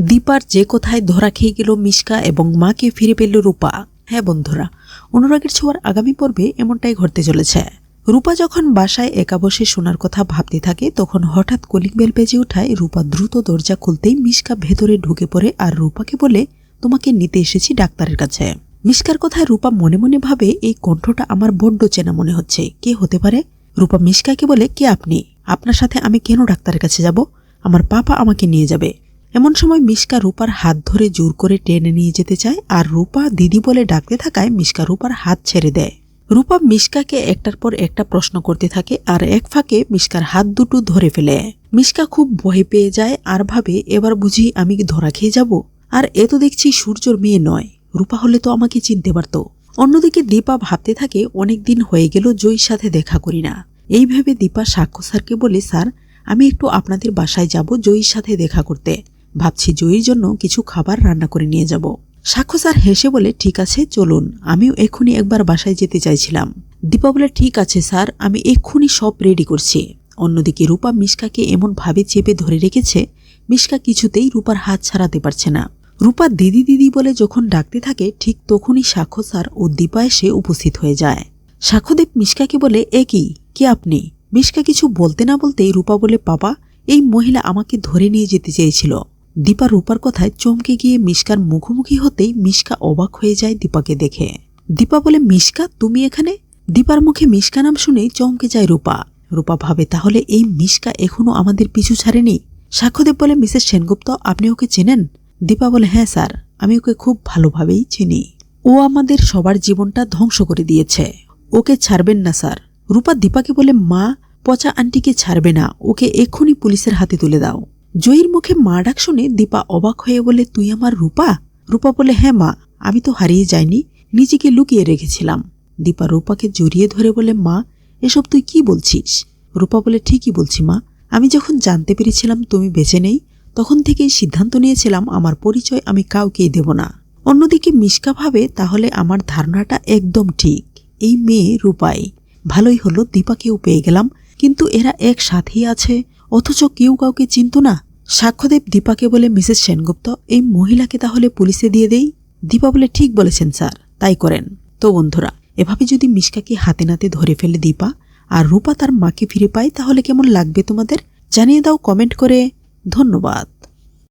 দীপার যে কোথায় ধরা খেয়ে গেল মিশকা এবং মাকে ফিরে পেল রূপা। হ্যাঁ বন্ধুরা, অনুরাগের ছোঁয়ার আগামী পর্বে এমনটাই ঘটতে চলেছে। রূপা যখন বাসায় একা বসে শোনার কথা ভাবতে থাকে, তখন হঠাৎ কলিং বেল বেজে ওঠায় রূপা দ্রুত দরজা খুলতেই মিশকা ভেতরে ঢুকে পড়ে আর রূপাকে বলে, তোমাকে নিতে এসেছি ডাক্তারের কাছে। মিশকার কথায় রূপা মনে মনে ভাবে, এই কণ্ঠটা আমার বড্ড চেনা মনে হচ্ছে। কে হতে পারে? রূপা মিশকাকে বলে, কে আপনি? আপনার সাথে আমি কেন ডাক্তারের কাছে যাব? আমার পাপা আমাকে নিয়ে যাবে। এমন সময় মিশকা রূপার হাত ধরে জোর করে টেনে নিয়ে যেতে চায় আর রূপা দিদি বলে ডাকতে থাকায় মিশকা রূপার হাত ছেড়ে দেয়। রূপা মিশকাকে একটার পর একটা প্রশ্ন করতে থাকে আর এক ফাঁকে মিশকার হাত দুটো ধরে ফেলে। মিশকা খুব ভয় পেয়ে যায় আর ভাবে, এবার বুঝি আমি ধরা খেয়ে যাব? আর এ তো দেখছি সূর্যর মেয়ে নয়। রূপা হলে তো আমাকে চিনতে পারত। অন্যদিকে দীপা ভাবতে থাকে, অনেক দিন হয়ে গেল জয়ীর সাথে দেখা করি না। এই ভেবে দীপা সাক্ষ্য স্যারকে বলে, স্যার, আমি একটু আপনাদের বাসায় যাব জয়ীর সাথে দেখা করতে। ভাবছি জয়ীর জন্য কিছু খাবার রান্না করে নিয়ে যাব। সাক্ষ্য স্যার হেসে বলে, ঠিক আছে, চলুন। আমিও এক্ষুনি একবার বাসায় যেতে চাইছিলাম। দীপা বলে, ঠিক আছে, স্যার, আমি এক্ষুনি সব রেডি করছি। অন্যদিকে রূপা মিশকাকে এমন ভাবে চেপে ধরে রেখেছে, মিশকা কিছুতেই রূপার হাত ছাড়াতে পারছে না। রূপা দিদি দিদি বলে যখন ডাকতে থাকে, ঠিক তখনই সাক্ষ্য স্যার ও দীপা এসে উপস্থিত হয়ে যায়। সাক্ষ্যদেব মিশকাকে বলে, এ কি? কে আপনি? মিশকা কিছু বলতে না বলতেই রূপা বলে, পাপা, এই মহিলা আমাকে ধরে নিয়ে যেতে চেয়েছিল। দীপা রূপার কথায় চমকে গিয়ে মিশকার মুখোমুখি হতেই মিশকা অবাক হয়ে যায় দীপাকে দেখে। দীপা বলে, মিশকা, তুমি এখানে? দীপার মুখে মিশকা নাম শুনেই চমকে যায় রূপা। রূপা ভাবে, তাহলে এই মিশকা এখনও আমাদের পিছু ছাড়েনি? সাক্ষ্যদেব বলে, মিসেস সেনগুপ্ত, আপনি ওকে চেনেন? দীপা বলে হ্যাঁ স্যার, আমি ওকে খুব ভালোভাবেই চিনি। ও আমাদের সবার জীবনটা ধ্বংস করে দিয়েছে। ওকে ছাড়বেন না, স্যার। রূপা দীপাকে বলে, মা, পচা আন্টিকে ছাড়বে না। ওকে এক্ষুনি পুলিশের হাতে তুলে দাও। জয়ীর মুখে মা ডাক শুনে দীপা অবাক হয়ে বলে, তুই আমার রূপা? রূপা বলে হ্যাঁ মা, আমি তো হারিয়ে যাইনি, নিজেকে লুকিয়ে রেখেছিলাম। দীপা রূপাকে জড়িয়ে ধরে বলে, মা, এসব তুই কি বলছিস? রূপা বলে, ঠিকই বলছি মা, আমি যখন জানতে পেরেছিলাম তুমি বেঁচে নেই, তখন থেকেই সিদ্ধান্ত নিয়েছিলাম আমার পরিচয় আমি কাউকেই দেব না। অন্যদিকে মিশকা ভাবে, তাহলে আমার ধারণাটা একদম ঠিক। এই মেয়ে রূপাই। ভালোই হলো, দীপাকেও পেয়ে গেলাম, কিন্তু এরা একসাথেই আছে, অথচ কেউ কাউকে চিনত না। সাক্ষ্যদেব দীপাকে বলে মিসেস সেনগুপ্ত, এই মহিলাকে তাহলে পুলিশে দিয়ে দেই? দীপা বলে, ঠিক বলেছেন স্যার, তাই করেন। তো বন্ধুরা, এভাবে যদি মিশকাকে হাতে নাতে ধরে ফেলে দীপা, আর রূপা তার মাকে ফিরে পায়, তাহলে কেমন লাগবে তোমাদের? জানিয়ে দাও কমেন্ট করে। ধন্যবাদ।